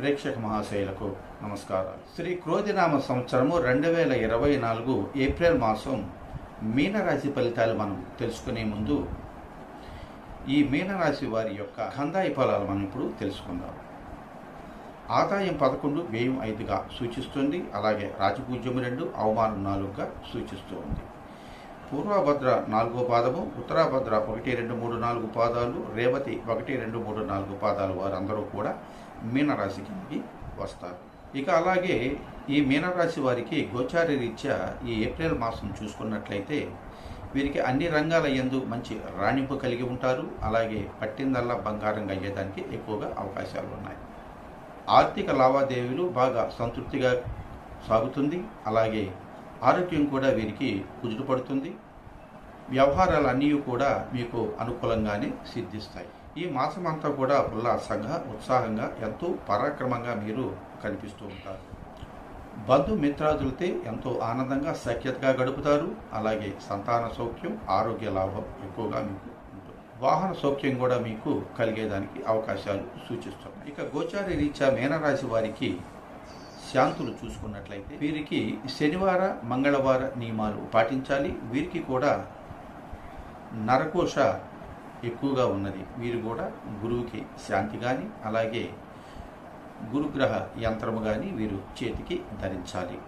ప్రేక్షక మహాశయులకు నమస్కారాలు. శ్రీ క్రోధినామ సంవత్సరము రెండు వేల ఇరవై నాలుగు ఏప్రిల్ మాసం మీనరాశి ఫలితాలు మనం తెలుసుకునే ముందు ఈ మీనరాశి వారి యొక్క కందాయి ఫలాలు మనం ఇప్పుడు తెలుసుకుందాం. ఆదాయం పదకొండు వ్యయం ఐదుగా సూచిస్తుంది. అలాగే రాజపూజ్యం రెండు అవమానం నాలుగుగా సూచిస్తూ ఉంది పూర్వభద్ర నాలుగో పాదము ఉత్తరాభద్ర ఒకటి రెండు మూడు నాలుగు పాదాలు రేవతి ఒకటి రెండు మూడు నాలుగు పాదాలు వారందరూ కూడా మీనరాశి కిందకి వస్తారు. ఇక అలాగే ఈ మీనరాశి వారికి గోచార రీత్యా ఈ ఏప్రిల్ మాసం చూసుకున్నట్లయితే వీరికి అన్ని రంగాల ఎందు మంచి రాణింపు కలిగి ఉంటారు. అలాగే పట్టిందల్లా బంగారంగా అయ్యేదానికి ఎక్కువగా అవకాశాలు ఉన్నాయి. ఆర్థిక లావాదేవీలు బాగా సంతృప్తిగా సాగుతుంది. అలాగే ఆరోగ్యం కూడా వీరికి కుదుటపడుతుంది వ్యవహారాలన్నీ కూడా మీకు అనుకూలంగానే సిద్ధిస్తాయి. ఈ మాసం అంతా కూడా ఉల్లాసంగా ఉత్సాహంగా ఎంతో పరాక్రమంగా మీరు కనిపిస్తూ ఉంటారు. బంధుమిత్రాదులతో ఎంతో ఆనందంగా సఖ్యతగా గడుపుతారు. అలాగే సంతాన సౌఖ్యం ఆరోగ్య లాభం ఎక్కువగా మీకు వాహన సౌఖ్యం కూడా మీకు కలిగేదానికి అవకాశాలు సూచిస్తున్నాయి. ఇక గోచారి రీత్యా మీనరాశి వారికి శాంతులు చూసుకున్నట్లయితే వీరికి శనివార మంగళవార నియమాలు పాటించాలి. వీరికి కూడా నరకోశ ఎక్కువగా ఉన్నది. వీరు కూడా గురువుకి శాంతి కానీ అలాగే గురుగ్రహ యంత్రము కానీ వీరు చేతికి ధరించాలి.